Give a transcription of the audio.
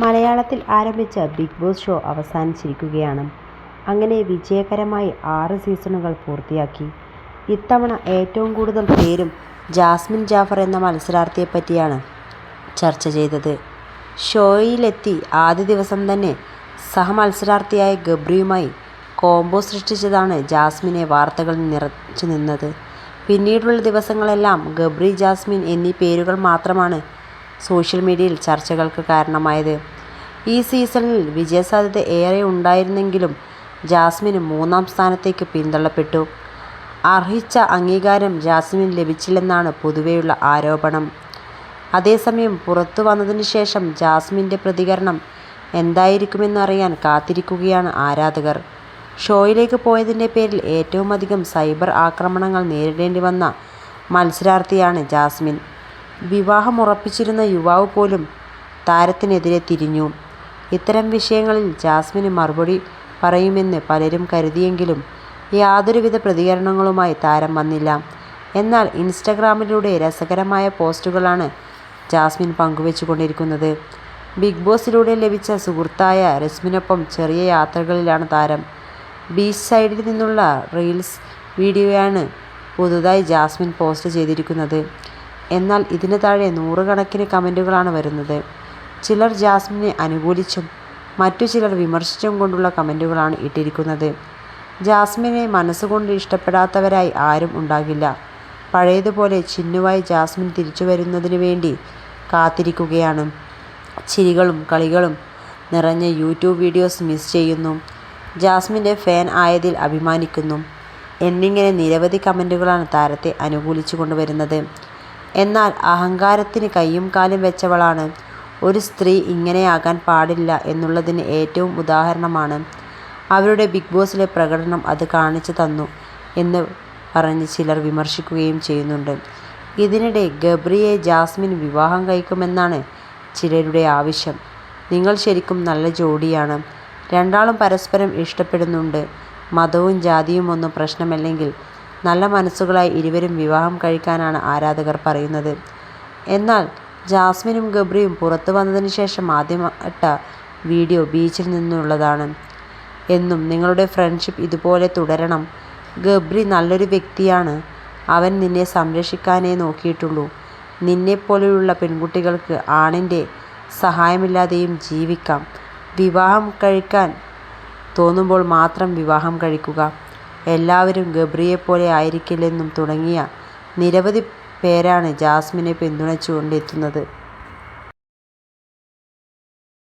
മലയാളത്തിൽ ആരംഭിച്ച big boss show അവസാനിച്ചിരിക്കുകയാണ്. അങ്ങനെ വിജയകരമായി ആറ് സീസണുകൾ പൂർത്തിയാക്കി. ഇത്തവണ ഏറ്റവും കൂടുതൽ പേരും ജാസ്മിൻ ജാഫർ എന്ന മത്സരാർത്ഥിയെ പറ്റിയാണ് ചർച്ച ചെയ്തത്. ഷോയിലെത്തി ആദ്യ ദിവസം തന്നെ സഹമത്സരാർത്ഥിയായ ഗബ്രിയുമായി കോംബോ സൃഷ്ടിച്ചതാണ് ജാസ്മിനെ വാർത്തകൾ നിറച്ചു നിന്നത് പിന്നീടുള്ള ദിവസങ്ങളെല്ലാം ഗബ്രി, ജാസ്മിൻ എന്നീ പേരുകൾ മാത്രമാണ് സോഷ്യൽ മീഡിയയിൽ ചർച്ചകൾക്ക് കാരണമായത്. ഈ സീസണിൽ വിജയസാധ്യത ഏറെ ഉണ്ടായിരുന്നെങ്കിലും ജാസ്മിന് മൂന്നാം സ്ഥാനത്തേക്ക് പിന്തള്ളപ്പെട്ടു. അർഹിച്ച അംഗീകാരം ജാസ്മിന് ലഭിച്ചില്ലെന്നാണ് പൊതുവെയുള്ള ആരോപണം. അതേസമയം പുറത്തു വന്നതിന് ശേഷം ജാസ്മിന്റെ പ്രതികരണം എന്തായിരിക്കുമെന്നറിയാൻ കാത്തിരിക്കുകയാണ് ആരാധകർ. ഷോയിലേക്ക് പോയതിന്റെ പേരിൽ ഏറ്റവുമധികം സൈബർ ആക്രമണങ്ങൾ നേരിടേണ്ടി വന്ന മത്സരാർത്ഥിയാണ് ജാസ്മിൻ. വിവാഹമുറപ്പിച്ചിരുന്ന യുവാവ് പോലും താരത്തിനെതിരെ തിരിഞ്ഞു. ഇത്തരം വിഷയങ്ങളിൽ ജാസ്മിന് മറുപടി പറയുമെന്ന് പലരും കരുതിയെങ്കിലും യാതൊരുവിധ പ്രതികരണങ്ങളുമായി താരം വന്നില്ല. എന്നാൽ ഇൻസ്റ്റഗ്രാമിലൂടെ രസകരമായ പോസ്റ്റുകളാണ് ജാസ്മിൻ പങ്കുവെച്ചുകൊണ്ടിരിക്കുന്നത്. ബിഗ് ബോസിലൂടെ ലഭിച്ച സുഹൃത്തായ രസ്മിനൊപ്പം ചെറിയ യാത്രകളിലാണ് താരം. ബീച്ച് സൈഡിൽ നിന്നുള്ള റീൽസ് വീഡിയോയാണ് പുതുതായി ജാസ്മിൻ പോസ്റ്റ് ചെയ്തിരിക്കുന്നത്. എന്നാൽ ഇതിന് താഴെ നൂറുകണക്കിന് കമന്റുകളാണ് വരുന്നത്. ചിലർ ജാസ്മിനെ അനുകൂലിച്ചും മറ്റു ചിലർ വിമർശിച്ചും കൊണ്ടുള്ള കമന്റുകളാണ് ഇട്ടിരിക്കുന്നത്. ജാസ്മിനെ മനസ്സുകൊണ്ട് ഇഷ്ടപ്പെടാത്തവരായി ആരും ഉണ്ടാകില്ല. പഴയതുപോലെ ചിന്നുവായി ജാസ്മിൻ തിരിച്ചു വരുന്നതിന് വേണ്ടി കാത്തിരിക്കുകയാണ്. ചിരികളും കളികളും നിറഞ്ഞ യൂട്യൂബ് വീഡിയോസ് മിസ് ചെയ്യുന്നു, ജാസ്മിന്റെ ഫാൻ ആയതിൽ അഭിമാനിക്കുന്നു എന്നിങ്ങനെ നിരവധി കമന്റുകളാണ് താരത്തെ അനുകൂലിച്ചു വരുന്നത്. എന്നാൽ അഹങ്കാരത്തിന് കയ്യും കാലും വെച്ചവളാണ് ഒരു സ്ത്രീ ഇങ്ങനെയാകാൻ പാടില്ല എന്നുള്ളതിന് ഏറ്റവും ഉദാഹരണമാണ് അവരുടെ ബിഗ് ബോസിലെ പ്രകടനം അത് കാണിച്ചു തന്നു എന്ന് പറഞ്ഞ് ചിലർ വിമർശിക്കുകയും ചെയ്യുന്നുണ്ട്. ഇതിനിടെ ഗബ്രിയെ ജാസ്മിൻ വിവാഹം കഴിക്കുമെന്നാണ് ചിലരുടെ ആവശ്യം. നിങ്ങൾ ശരിക്കും നല്ല ജോഡിയാണ്. രണ്ടാളും പരസ്പരം ഇഷ്ടപ്പെടുന്നുണ്ട്. മതവും ജാതിയുമൊന്നും പ്രശ്നമല്ലെങ്കിൽ നല്ല മനസ്സുകളായി ഇരുവരും വിവാഹം കഴിക്കാനാണ് ആരാധകർ പറയുന്നത്. എന്നാൽ ജാസ്മിനും ഗബ്രിയും പുറത്തുവന്നതിനു ശേഷം ആദ്യമായിട്ട വീഡിയോ ബീച്ചിൽ നിന്നുള്ളതാണ് എന്നും നിങ്ങളുടെ ഫ്രണ്ട്ഷിപ്പ് ഇതുപോലെ തുടരണം. ഗബ്രി നല്ലൊരു വ്യക്തിയാണ്. അവൻ നിന്നെ സംരക്ഷിക്കാനേ നോക്കിയിട്ടുള്ളൂ. നിന്നെപ്പോലെയുള്ള പെൺകുട്ടികൾക്ക് ആണിന്റെ സഹായമില്ലാതെയും ജീവിക്കാം. വിവാഹം കഴിക്കാൻ തോന്നുമ്പോൾ മാത്രം വിവാഹം കഴിക്കുക. എല്ലാവരും ഗബ്രിയെപ്പോലെ ആയിരിക്കില്ലെന്നും തുടങ്ങിയ നിരവധി പേരാണ് ജാസ്മിനെ പിന്തുണച്ചുകൊണ്ട് എത്തുന്നത്.